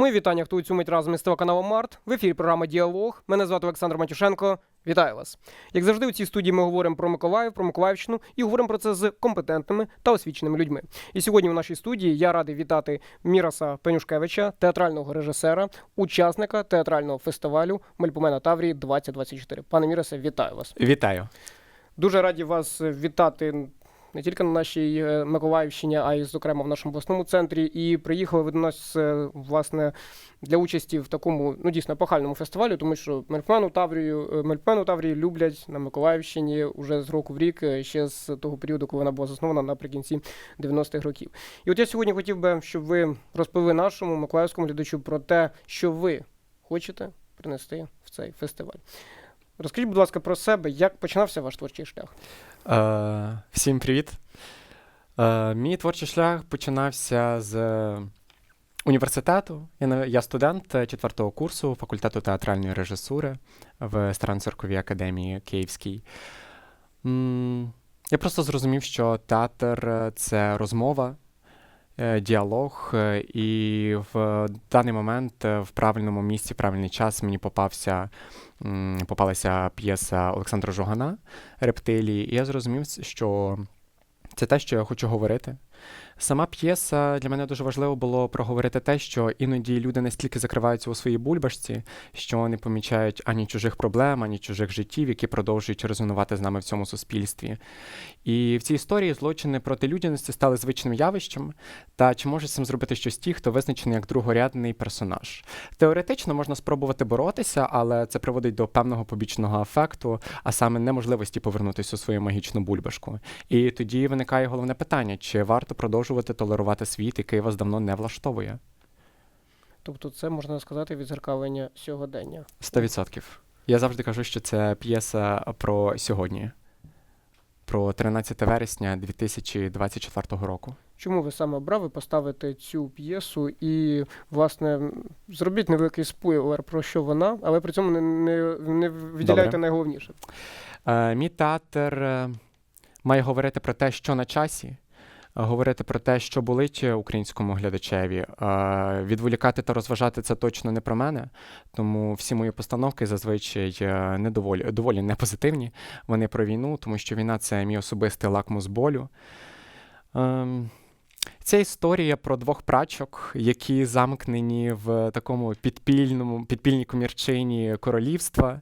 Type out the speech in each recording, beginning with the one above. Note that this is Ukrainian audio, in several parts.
Мої вітання, хто у цю мить разом із телеканалом Март. В ефірі програма Діалог. Мене звати Олександр Матюшенко. Вітаю вас. Як завжди, у цій студії ми говоримо про Миколаїв, про Миколаївщину і говоримо про це з компетентними та освіченими людьми. І сьогодні у нашій студії я радий вітати Міраса Пенюшкевича, театрального режисера, учасника театрального фестивалю Мельпомена Таврії 2024. Пане Мірасе, вітаю вас. Вітаю. Дуже раді вас вітати не тільки на нашій е, Миколаївщині, а й, зокрема, в нашому обласному центрі. І приїхали ви до нас е, власне для участі в такому ну дійсно епохальному фестивалі, тому що Мельпмену Таврію е, Мельпмену Таврії люблять на Миколаївщині уже з року в рік, ще з того періоду, коли вона була заснована наприкінці 90-х років. І от я сьогодні хотів би, щоб ви розповіли нашому миколаївському глядачу про те, що ви хочете принести в цей фестиваль. Розкажіть, будь ласка, про себе, як починався ваш творчий шлях? Е, всім привіт. Е, мій творчий шлях починався з університету. Я, я студент четвертого курсу факультету театральної режисури в Староцерковій академії Київській. Я просто зрозумів, що театр це розмова, діалог, е, і в даний момент е, в правильному місці, в правильний час мені попався, попалася п'єса Олександра Жогана рептилії, і я зрозумів, що це те, що я хочу говорити. Сама п'єса для мене дуже важливо було проговорити те, що іноді люди настільки закриваються у своїй бульбашці, що не помічають ані чужих проблем, ані чужих життів, які продовжують резонувати з нами в цьому суспільстві. І в цій історії злочини проти людяності стали звичним явищем. Та чи може з цим зробити щось ті, хто визначений як другорядний персонаж? Теоретично можна спробувати боротися, але це приводить до певного побічного ефекту, а саме неможливості повернутися у свою магічну бульбашку. І тоді виникає головне питання: чи варто продовжувати толерувати світ, який вас давно не влаштовує? Тобто, це можна сказати відзеркалення сьогодення. 100%. Я завжди кажу, що це п'єса про сьогодні, про 13 вересня 2024 року. Чому ви саме обрали поставити цю п'єсу і, власне, зробіть невеликий спойлер про що вона, але при цьому не, не, не виділяйте Добре. найголовніше. Е, мій театр е, має говорити про те, що на часі, говорити про те, що болить українському глядачеві. Е, відволікати та розважати це точно не про мене, тому всі мої постановки зазвичай е, не доволі, доволі не позитивні. Вони про війну, тому що війна це мій особистий лакмус болю. Ем, Це історія про двох прачок, які замкнені в такому підпільному, підпільній комірчині королівства.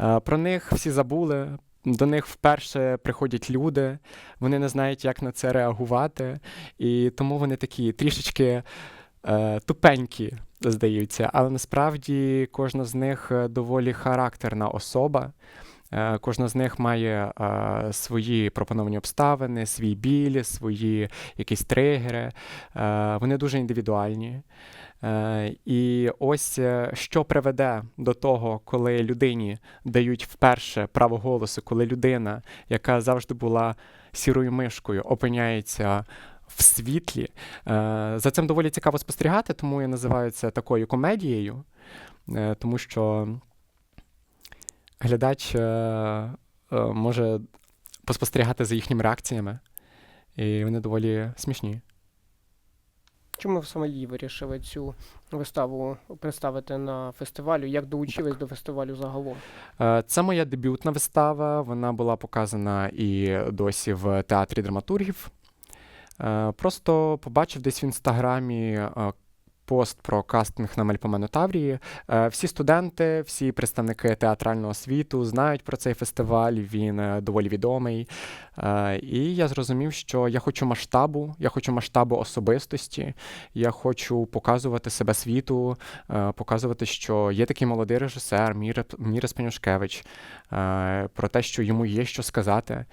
Е, Про них всі забули. До них вперше приходять люди, вони не знають, як на це реагувати, і тому вони такі трішечки е, тупенькі, здаються. Але насправді кожна з них е, доволі характерна особа. Е, Кожна з них має е, свої пропоновані обставини, свій біль, свої якісь тригери. Е, вони дуже індивідуальні. Е, і ось е, що приведе до того, коли людині дають вперше право голосу, коли людина, яка завжди була сірою мишкою, опиняється в світлі. Е, За цим доволі цікаво спостерігати, тому я називаю це такою комедією, тому що глядач може поспостерігати за їхніми реакціями, і вони доволі смішні. Чому ви саме її вирішили цю виставу представити на фестивалю? Як долучились до фестивалю загалом? Е, Це моя дебютна вистава. Вона була показана і досі в театрі драматургів. Е, Просто побачив десь в інстаграмі е, пост про кастинг на Мельпомену Таврії. Е, Всі студенти, всі представники театрального світу знають про цей фестиваль. Він е, доволі відомий. Е, І я зрозумів, що я хочу масштабу, я хочу масштабу особистості. Я хочу показувати себе світу, показувати, що є такий молодий режисер Міра, е, про те, що йому є що сказати.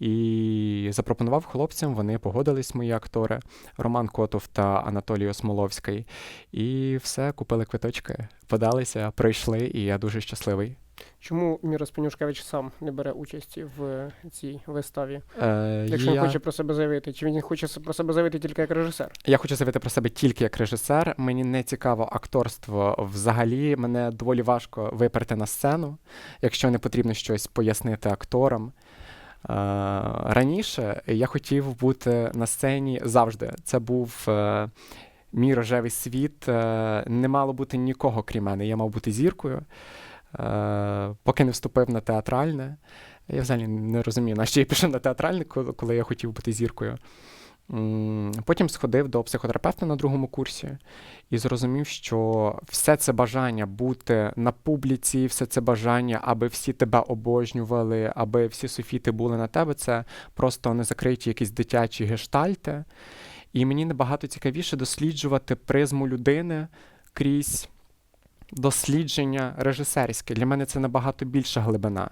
І запропонував хлопцям, вони погодились, мої актори, Роман Котов та Анатолій Осмоловський. І все, купили квиточки, подалися, пройшли, і я дуже щасливий. Чому Міра Спенюшкевич сам не бере участі в цій виставі? Е, Якщо я... він хоче про себе заявити, чи він хоче про себе заявити тільки як режисер? Я хочу заявити про себе тільки як режисер. Мені не цікаво акторство взагалі. Мене доволі важко виперти на сцену, якщо не потрібно щось пояснити акторам. Е, Раніше я хотів бути на сцені завжди. Це був е, мій рожевий світ е, не мало бути нікого крім мене. Я мав бути зіркою. Е, поки не вступив на театральне. Я взагалі не розумію, на що я пішов на театральне, коли, я хотів бути зіркою. Потім сходив до психотерапевта на другому курсі і зрозумів, що все це бажання бути на публіці, все це бажання, аби всі тебе обожнювали, аби всі софіти були на тебе, це просто не закриті якісь дитячі гештальти. І мені набагато цікавіше досліджувати призму людини крізь дослідження режисерське. Для мене це набагато більша глибина.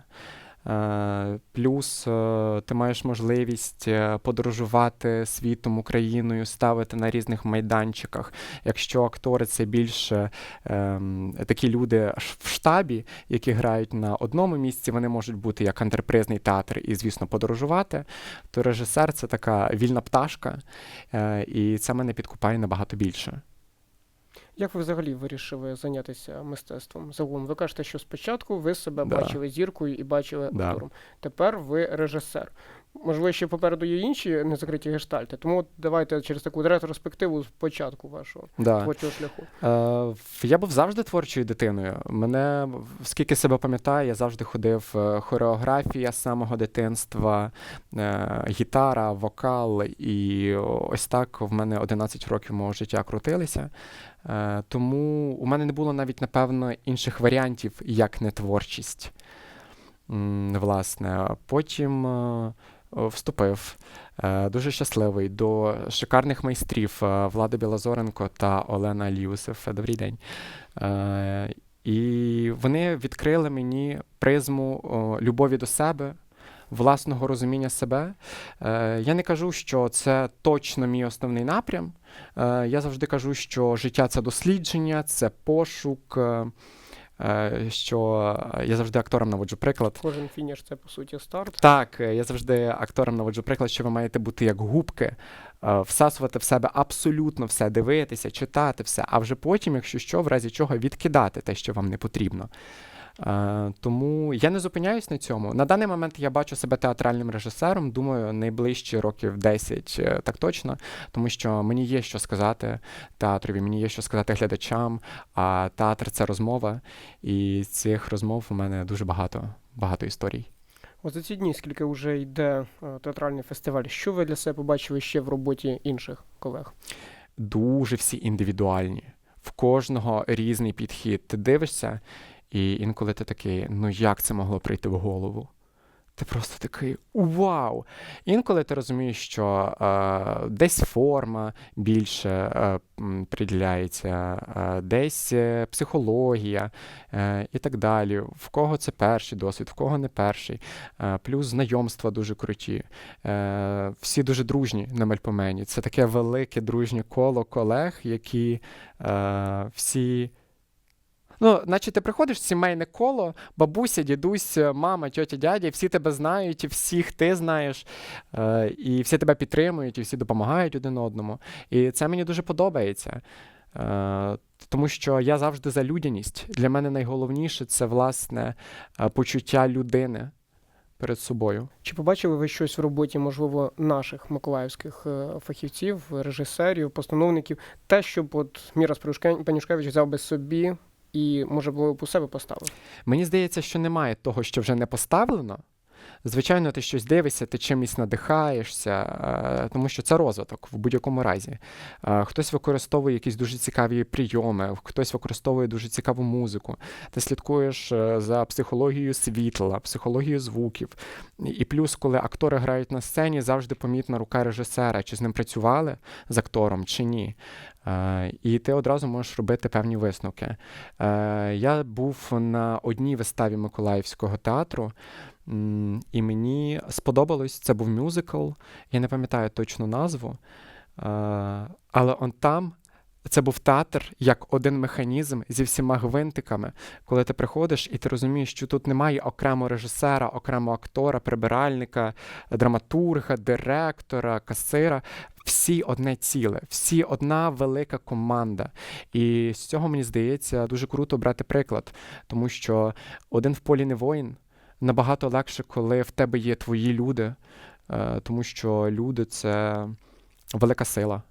Е, Плюс е, ти маєш можливість е, подорожувати світом, Україною, ставити на різних майданчиках. Якщо актори це більше ем, такі люди в штабі, які грають на одному місці, вони можуть бути як антрепризний театр і, звісно, подорожувати, то режисер це така вільна пташка, і це мене підкупає набагато більше. Як ви взагалі вирішили зайнятися мистецтвом? Загалом ви кажете, що спочатку ви себе Да. бачили зіркою і бачили Да. актором. Тепер ви режисер. Можливо, ще попереду є інші незакриті гештальти. Тому давайте через таку ретроспективу спочатку вашого Да. творчого шляху. Е, я був завжди творчою дитиною. Мене, скільки себе пам'ятаю, я завжди ходив е, хореографія з самого дитинства, е, гітара, вокал. І ось так в мене 11 років мого життя крутилися. Е, тому у мене не було навіть, напевно, інших варіантів, як не творчість. Власне, потім е, вступив е, дуже щасливий до шикарних майстрів Влада Білозоренко та Олена Ліусов. Добрий день. І вони відкрили мені призму любові до себе. Власного розуміння себе. Е, я не кажу, що це точно мій основний напрям. Е, я завжди кажу, що життя це дослідження, це пошук. е, е, що я завжди акторам наводжу приклад. Кожен фініш це по суті старт. Так, е, я завжди акторам наводжу приклад, що ви маєте бути як губки, всасувати в себе абсолютно все, дивитися, читати все, а вже потім, якщо що, в разі чого відкидати те, що вам не потрібно. Е, Тому я не зупиняюсь на цьому. На даний момент я бачу себе театральним режисером. Думаю, найближчі років 10 е, так точно, тому що мені є що сказати театрові, мені є що сказати глядачам. А театр це розмова, і цих розмов у мене дуже багато, багато історій. От за ці дні, скільки вже йде е, театральний фестиваль, що ви для себе побачили ще в роботі інших колег? дуже всі індивідуальні. В кожного різний підхід. Ти дивишся, і інколи ти такий, ну як це могло прийти в голову? Ти просто такий вау! Інколи ти розумієш, що е, десь форма більше е, приділяється, е, десь е, психологія е, і так далі. В кого це перший досвід, в кого не перший. Е, плюс знайомства дуже круті. Е, всі дуже дружні на Мельпомені. Це таке велике дружнє коло колег, які е, всі. Ну, наче ти приходиш в сімейне коло, бабуся, дідусь, мама, тьотя, дядя, всі тебе знають, всіх ти знаєш, е, і всі тебе підтримують, і всі допомагають один одному. І це мені дуже подобається. Е, тому що я завжди за людяність. Для мене найголовніше це власне е, почуття людини перед собою. Чи побачили ви щось в роботі, можливо, наших миколаївських фахівців, режисерів, постановників, те, щоб от Мірас Панюшке- Панюшкевич взяв би собі і, може, було б у себе поставив? Мені здається, що немає того, що вже не поставлено. Звичайно, ти щось дивишся, ти чимось надихаєшся, е, тому що це розвиток в будь-якому разі. Е, Хтось використовує якісь дуже цікаві прийоми, хтось використовує дуже цікаву музику. Ти слідкуєш е, за психологією світла, психологією звуків. І плюс, коли актори грають на сцені, завжди помітна рука режисера, чи з ним працювали з актором, чи ні. Е, І ти одразу можеш робити певні висновки. Е, Я був на одній виставі Миколаївського театру, і мені сподобалось, це був мюзикл, я не пам'ятаю точну назву, е, але он там. Це був театр як один механізм зі всіма гвинтиками, коли ти приходиш і ти розумієш, що тут немає окремо режисера, окремо актора, прибиральника, драматурга, директора, касира. Всі одне ціле, всі одна велика команда. І з цього мені здається дуже круто брати приклад, тому що один в полі не воїн. Набагато легше, коли в тебе є твої люди, е, тому що люди це велика сила.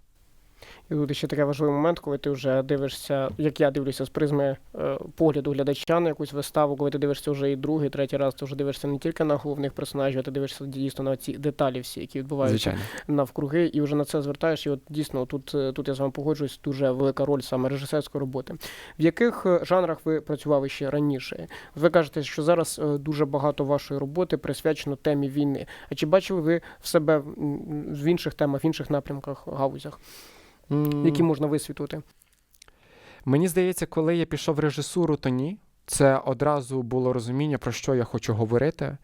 І тут ще такий важливий момент, коли ти вже дивишся, як я дивлюся з призми е, погляду глядача на якусь виставу, коли ти дивишся вже і другий, третій раз, ти вже дивишся не тільки на головних персонажів, а ти дивишся дійсно на ці деталі всі, які відбуваються Звичайно. навкруги, і вже на це звертаєш. І от дійсно тут, е, тут я з вами погоджуюсь, дуже велика роль саме режисерської роботи. В яких е, жанрах ви працювали ще раніше? Ви кажете, що зараз дуже багато вашої роботи присвячено темі війни. А чи бачили ви в себе в інших темах, в інших напрямках, галузях, М, які можна висвітлити? Мені здається, коли я пішов в режисуру, то ні. Це одразу було розуміння, про що я хочу говорити,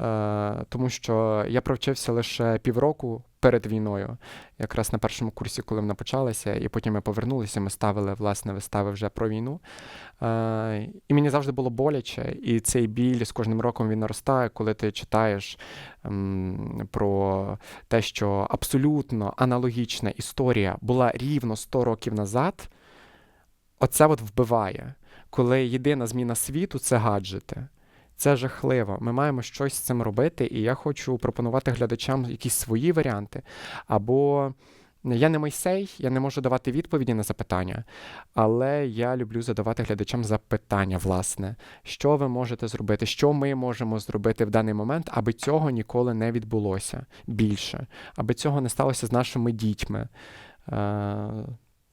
е, тому що я провчився лише півроку перед війною, якраз на першому курсі, коли вона почалася, і потім ми повернулися, ми ставили власне вистави вже про війну. Е, і мені завжди було боляче, і цей біль з кожним роком він наростає, коли ти читаєш ем, про те, що абсолютно аналогічна історія була рівно 100 років назад. Оце от вбиває, коли єдина зміна світу це гаджети. Це жахливо. Ми маємо щось з цим робити, і я хочу пропонувати глядачам якісь свої варіанти. Або я не Мойсей, я не можу давати відповіді на запитання, але я люблю задавати глядачам запитання, власне, що ви можете зробити, що ми можемо зробити в даний момент, аби цього ніколи не відбулося більше, аби цього не сталося з нашими дітьми.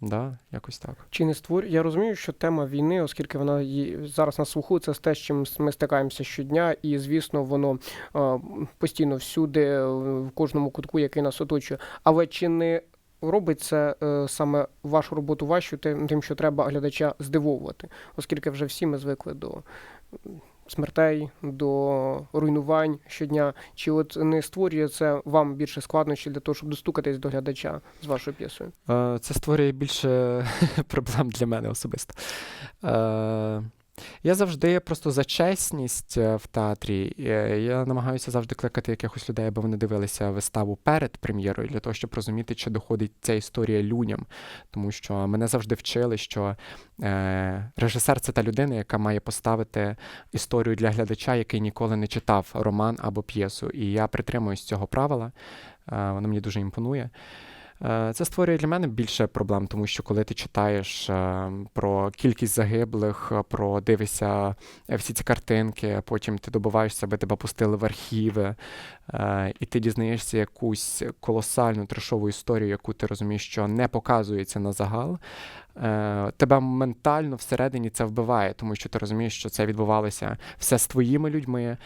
Да, якось так. Чи не створю? Я розумію, що тема війни, оскільки вона є зараз на слуху, це те, з чим ми стикаємося щодня, і звісно, воно е, постійно всюди, е, в кожному кутку, який нас оточує. Але чи не робить це е, саме вашу роботу важчу тим, тим, що треба глядача здивовувати, оскільки вже всі ми звикли до смертей, до руйнувань щодня. Чи от не створює це вам більше складнощів для того, щоб достукатись до глядача з вашою п'єсою? Е, Це створює більше проблем для мене особисто. Я завжди просто за чесність е, в театрі. е, Я намагаюся завжди кликати якихось людей, аби вони дивилися виставу перед прем'єрою, для того, щоб розуміти, чи доходить ця історія людям. Тому що мене завжди вчили, що е, режисер це та людина, яка має поставити історію для глядача, який ніколи не читав роман або п'єсу. І я притримуюсь цього правила. Воно мені дуже імпонує. Е, Це створює для мене більше проблем, тому що коли ти читаєш е, про кількість загиблих, е, про дивишся всі ці картинки, потім ти добиваєшся, аби тебе пустили в архіви, і ти дізнаєшся якусь колосальну трешову історію, яку ти розумієш, що не показується на загал. Тебе ментально всередині це вбиває, тому що ти розумієш, що це відбувалося все з твоїми людьми.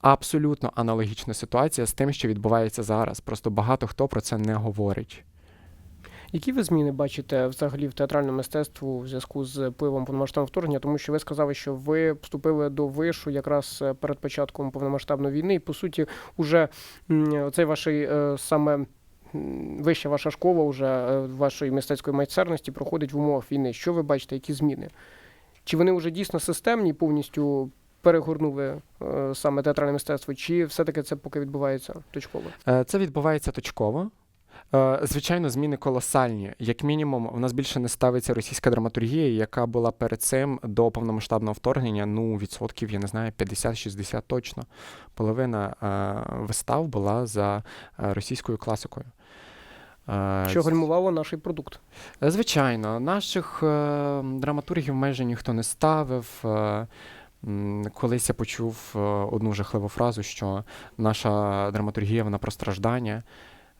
Абсолютно аналогічна ситуація з тим, що відбувається зараз. Просто багато хто про це не говорить. Які ви зміни бачите взагалі в театральному мистецтву в зв'язку з впливом повномасштабного вторгнення? Тому що ви сказали, що ви вступили до вишу якраз е, перед початком повномасштабної війни, і по суті, уже цей ваш е, саме вища ваша школа, уже е, вашої мистецької майстерності проходить в умовах війни. Що ви бачите, які зміни? Чи вони вже дійсно системні, повністю перегорнули саме театральне мистецтво, чи все-таки це поки відбувається точково? Це відбувається точково. Е, Звичайно, зміни колосальні. Як мінімум, у нас більше не ставиться російська драматургія, яка була перед цим до повномасштабного вторгнення. Ну, відсотків, я не знаю, 50-60 точно. Половина е, вистав була за е, російською класикою. Що гальмувало наш продукт? Звичайно, наших драматургів майже ніхто не ставив. Колись я почув одну жахливу фразу, що наша драматургія вона про страждання.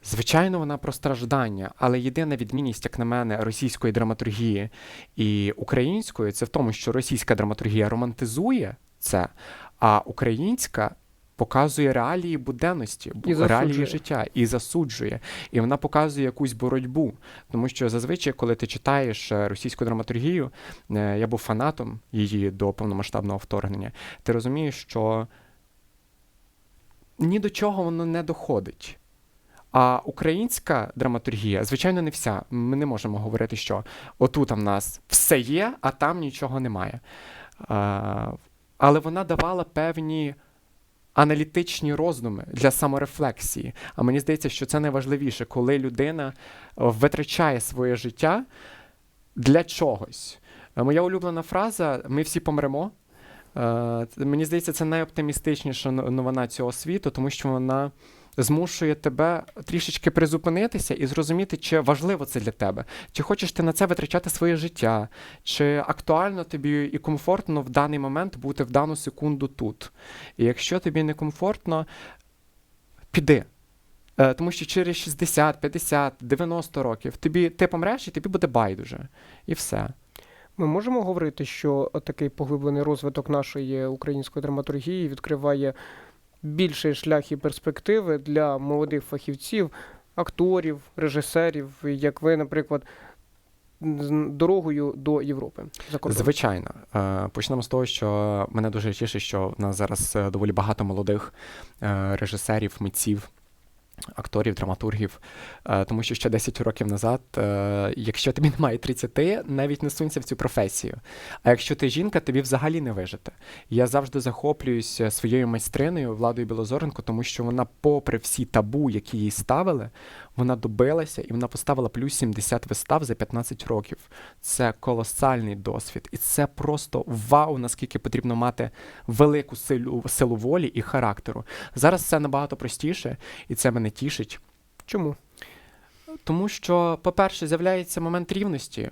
Звичайно, вона про страждання, але єдина відмінність, як на мене, російської драматургії і української, це в тому, що російська драматургія романтизує це, а українська показує реалії буденності, І реалії засуджує. життя і засуджує. І вона показує якусь боротьбу. Тому що зазвичай, коли ти читаєш е, російську драматургію, е, я був фанатом її до повномасштабного вторгнення, ти розумієш, що ні до чого воно не доходить. А українська драматургія, звичайно, не вся. Ми не можемо говорити, що отут в нас все є, а там нічого немає. Але вона давала певні аналітичні роздуми для саморефлексії. А мені здається, що це найважливіше, коли людина витрачає своє життя для чогось. Моя улюблена фраза ми всі помремо. Мені здається, це найоптимістичніша новина цього світу, тому що вона змушує тебе трішечки призупинитися і зрозуміти, чи важливо це для тебе, чи хочеш ти на це витрачати своє життя, чи актуально тобі і комфортно в даний момент бути в дану секунду тут. І якщо тобі не комфортно, піди. Е, Тому що через 60, 50, 90 років тобі ти помреш і тобі буде байдуже. І все. Ми можемо говорити, що такий поглиблений розвиток нашої української драматургії відкриває більший шлях і перспективи для молодих фахівців, акторів, режисерів, як ви, наприклад, дорогою до Європи за. Звичайно. Е, Почнемо з того, що мене дуже тішить, що в нас зараз е, доволі багато молодих е, режисерів, митців. Акторів, драматургів, Е, тому що ще 10 років назад, е, якщо тобі немає 30, навіть не сунься в цю професію. А якщо ти жінка, тобі взагалі не вижити. Я завжди захоплююся своєю майстриною Владою Білозоренко, тому що вона, попри всі табу, які їй ставили, вона добилася і вона поставила плюс 70 вистав за 15 років. Це колосальний досвід, і це просто вау, наскільки потрібно мати велику силу, силу волі і характеру. Зараз це набагато простіше, і це мене тішить. Чому? Тому що, по-перше, з'являється момент рівності.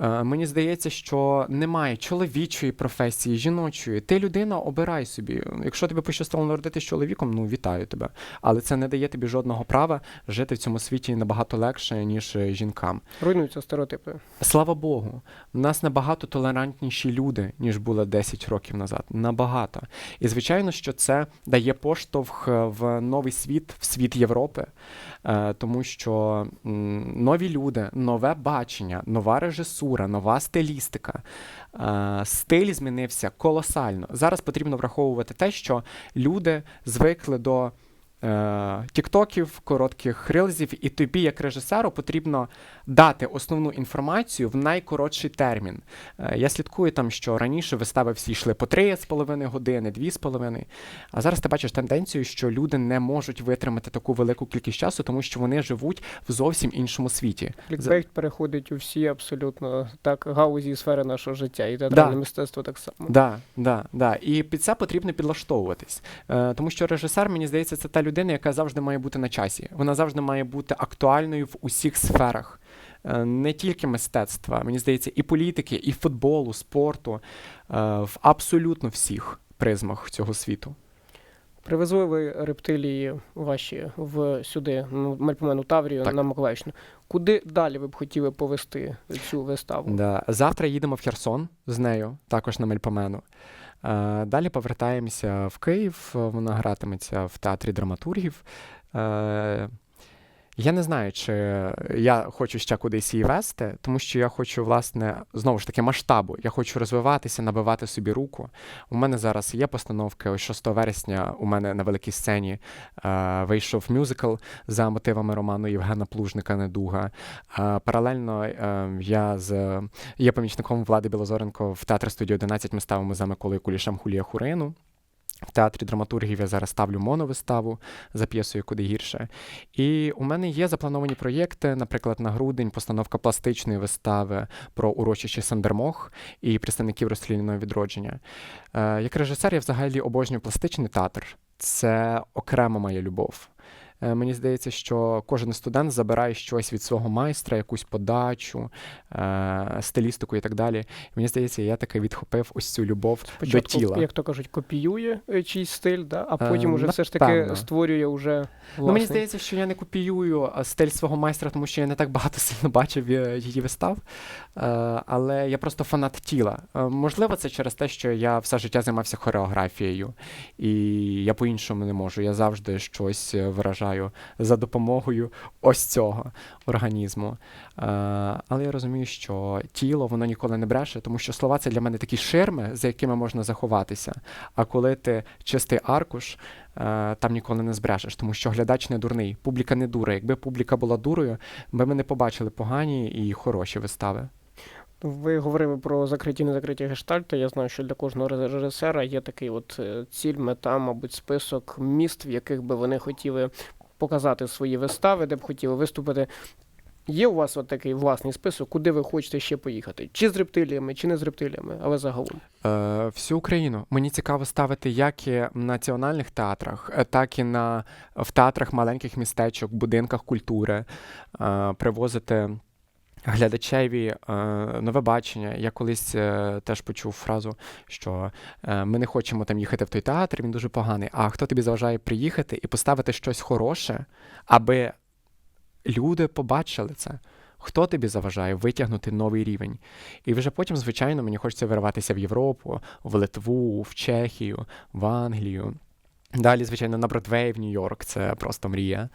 Е, Мені здається, що немає чоловічої професії, жіночої. Ти людина, обирай собі. Якщо тобі пощастило народитись чоловіком, ну вітаю тебе. Але це не дає тобі жодного права жити в цьому світі набагато легше, ніж е, жінкам. Руйнуються стереотипи. Слава Богу, в нас набагато толерантніші люди, ніж було 10 років назад. Набагато. І звичайно, що це дає поштовх е, в новий світ, в світ Європи, тому що нові люди, нове бачення, нова режисура, нова стилістика. е, Стиль змінився колосально. Зараз потрібно враховувати те, що люди звикли до. Е, Тіктоків, коротких рилзів, і тобі, як режисеру, потрібно дати основну інформацію в найкоротший термін. Е, Я слідкую там, що раніше вистави всі йшли по 3,5 години, 2,5. А зараз ти бачиш тенденцію, що люди не можуть витримати таку велику кількість часу, тому що вони живуть в зовсім іншому світі. Клікбейт переходить у всі абсолютно так гаузі і сфери нашого життя, і театральне Да. мистецтво так само. Да, да, да. І під це потрібно підлаштовуватись. Е, тому що режисер, мені здається, це та людина, яка завжди має бути на часі. Вона завжди має бути актуальною в усіх сферах. Е, Не тільки мистецтва, мені здається, і політики, і футболу, спорту, е, в абсолютно всіх призмах цього світу. Привезли ви рептилії ваші в сюди, ну, Мельпомену Таврію Так. на Миколаївщину. Куди далі ви б хотіли повести цю виставу? Да. Завтра їдемо в Херсон з нею, також на Мельпомену. Е, Далі повертаємося в Київ. Вона гратиметься в театрі драматургів. Я не знаю, чи я хочу ще кудись її вести, тому що я хочу, власне, знову ж таки, масштабу. Я хочу розвиватися, набивати собі руку. У мене зараз є постановки. Ось 6 вересня у мене на великій сцені е, вийшов мюзикл за мотивами роману Євгена Плужника Недуга. Е, паралельно е, я з є помічником влади Білозоренко в театрі студії 11 ми ставимо за Миколою Кулішем Хулія Хурину. В театрі драматургів я зараз ставлю моновиставу за п'єсою куди гірше. І у мене є заплановані проєкти, наприклад, на грудень постановка пластичної вистави про урочище Сандермох і представників розстріляного відродження. Е, як режисер, я взагалі обожнюю пластичний театр. Це окрема моя любов. Е, Мені здається, що кожен студент забирає щось від свого майстра, якусь подачу, е, стилістику і так далі. Мені здається, я таки відхопив ось цю любов до тіла. як то кажуть, копіює е, чийсь стиль, да? а потім уже все ж таки створює уже власний. Ну, мені здається, що я не копіюю стиль свого майстра, тому що я не так багато сильно бачив її вистав. Але я просто фанат тіла. Можливо, це через те, що я все життя займався хореографією, і я по-іншому не можу. Я завжди щось е, виражаю за допомогою ось цього організму. Е, але я розумію, що тіло воно ніколи не бреше, тому що слова це для мене такі ширми, за якими можна заховатися. А коли ти чистий аркуш, е, там ніколи не збрешеш, тому що глядач не дурний, публіка не дура. Якби публіка була дурою, би ми не побачили погані і хороші вистави. Ви говорили про закриті і незакриті гештальти. Я знаю, що для кожного режисера є такий от е, ціль, мета, мабуть, список міст, в яких би вони хотіли показати свої вистави, де б хотіли виступити. Є у вас от такий власний список, куди ви хочете ще поїхати? Чи з рептиліями, чи не з рептиліями, але загалом. Е, всю Україну. Мені цікаво ставити як і в національних театрах, е, так і на, в театрах маленьких містечок, будинках культури, е, привозити глядачеві е, нове бачення. Я колись е, теж почув фразу, що е, ми не хочемо там їхати в той театр, він дуже поганий. А хто тобі заважає приїхати і поставити щось хороше, аби люди побачили це? Хто тобі заважає витягнути новий рівень? І вже потім, звичайно, мені хочеться вириватися в Європу, в Литву, в Чехію, в Англію. Далі, звичайно, на Бродвей в Нью-Йорк це просто мрія.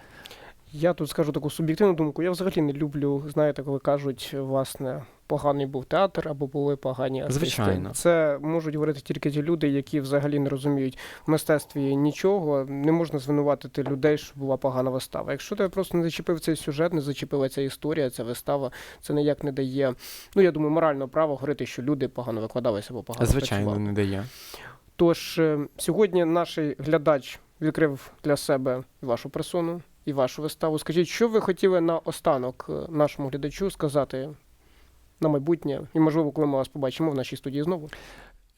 Я тут скажу таку суб'єктивну думку. Я взагалі не люблю, знаєте, коли кажуть, власне, поганий був театр або були погані артисти. Звичайно. Це можуть говорити тільки ті люди, які взагалі не розуміють в мистецтві нічого. Не можна звинуватити людей, що була погана вистава. Якщо тебе просто не зачепив цей сюжет, не зачепила ця історія, ця вистава, це ніяк не дає. Ну я думаю, морального права говорити, що люди погано викладалися або погано Звичайно, працювали. не дає. Тож е, сьогодні наш глядач відкрив для себе вашу персону, і вашу виставу. Скажіть, що ви хотіли на останок е, нашому глядачу сказати на майбутнє, і можливо, коли ми вас побачимо в нашій студії знову.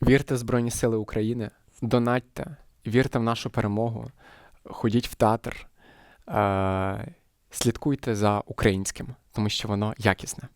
Вірте в Збройні Сили України, донатьте, вірте в нашу перемогу, ходіть в театр, е- слідкуйте за українським, тому що воно якісне.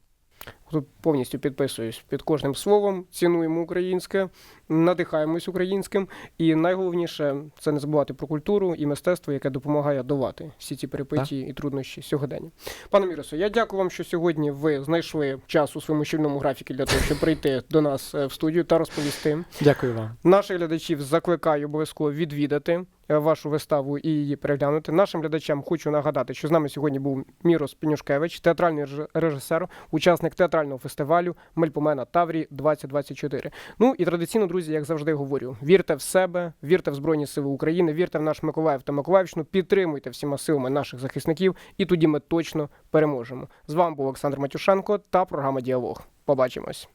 Тут повністю підписуюсь під кожним словом, цінуємо українське, надихаємось українським. І найголовніше це не забувати про культуру і мистецтво, яке допомагає долати всі ці перипетії і труднощі сьогодення. Пане Міросо, я дякую вам, що сьогодні ви знайшли час у своєму щільному графіку для того, щоб прийти до нас е, в студію та розповісти. Дякую вам. Наших глядачів закликаю обов'язково відвідати вашу виставу і її переглянути. Нашим глядачам хочу нагадати, що з нами сьогодні був Мірос Пенюшкевич, театральний реж- режисер, учасник театрального фестивалю Мельпомена Таврі 2024. Ну і традиційно, друзі, як завжди говорю, вірте в себе, вірте в Збройні Сили України, вірте в наш Миколаїв та Миколаївщину, підтримуйте всіма силами наших захисників, і тоді ми точно переможемо. З вами був Олександр Матюшенко та програма Діалог. Побачимось.